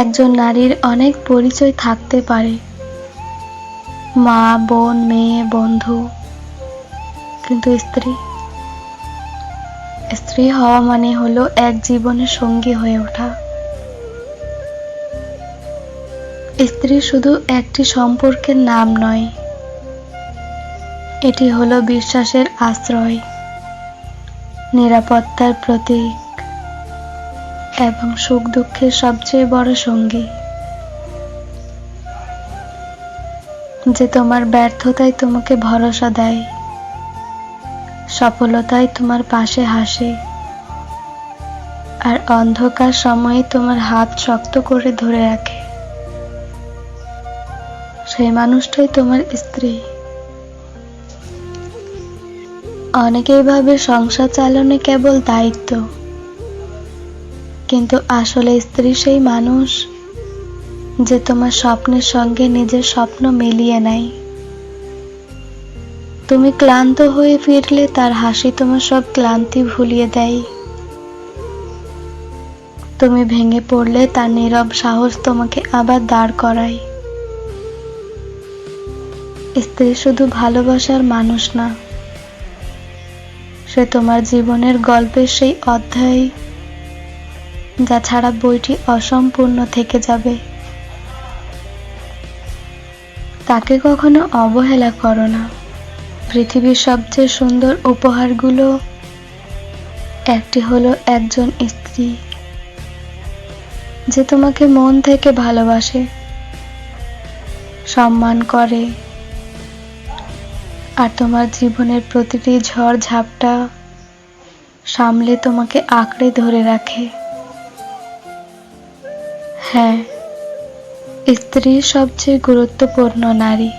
একজন নারীর অনেক পরিচয় থাকতে পারে। মা, বোন, মেয়ে, বন্ধু, কিন্তু স্ত্রী। স্ত্রী হওয়া মানে হলো এক জীবনের সঙ্গী হয়ে ওঠা। স্ত্রী শুধু একটি সম্পর্কের নাম নয়, এটি হলো বিশ্বাসের আশ্রয়, নিরাপত্তার প্রতীক। এবং সুখ দুঃখের সবচেয়ে বড় সঙ্গী। যে তোমার ব্যর্থতায় তোমাকে ভরসা দেয়, সফলতায় তোমার পাশে হাসে, আর অন্ধকার সময়ে তোমার হাত শক্ত করে ধরে রাখে। সেই মানুষটাই তোমার স্ত্রী। অনেকেই ভাবে সংসার চালনে কেবল দায়িত্ব। কিন্তু আসলে স্ত্রী সেই মানুষ যে তোমার স্বপ্নের সঙ্গে নিজের স্বপ্ন মিলিয়ে নেয়। তুমি ক্লান্ত হয়ে ফিরলে তার হাসি তোমার সব ক্লান্তি ভুলিয়ে দেয়। তুমি ভেঙে পড়লে তার নীরব সাহস তোমাকে আবার দাঁড় করায়। স্ত্রী শুধু ভালোবাসার মানুষ না, সে তোমার জীবনের গল্পের সেই অধ্যায় যা ছাড়া বইটি অসম্পূর্ণ থেকে যাবে। তাকে কখনো অবহেলা করো না। পৃথিবীর সবচেয়ে সুন্দর উপহারগুলো একটি হলো একজন স্ত্রী, যে তোমাকে মন থেকে ভালোবাসে, সম্মান করে, আর তোমার জীবনের প্রতিটি ঝড় ঝাপটা সামলে তোমাকে আঁকড়ে ধরে রাখে। হ্যাঁ স্ত্রী সবচেয়ে গুরুত্বপূর্ণ নারী।